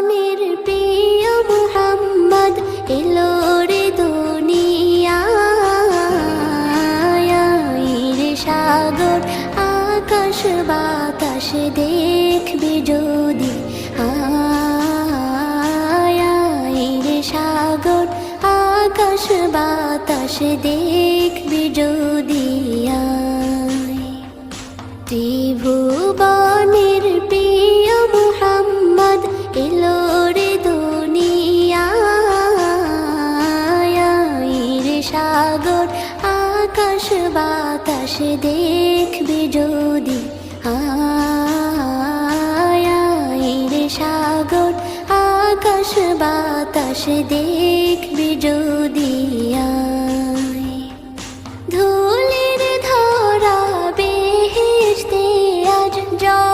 প্রাণের প্রিয় মুহাম্মদ এলো রে দুনিয়ায়। সাগর, আকাশ, বাতাস দেখবি যদি। রে সাগর, আকাশ, বাতাস দেখবি যদি। আয় সাগর, আকাশ, বাতাসে দেখবে যদি রে সাগর, আকাশ, বাতাসে দেখবে যদি ধুলির ধরা বেহেশতে আজ জল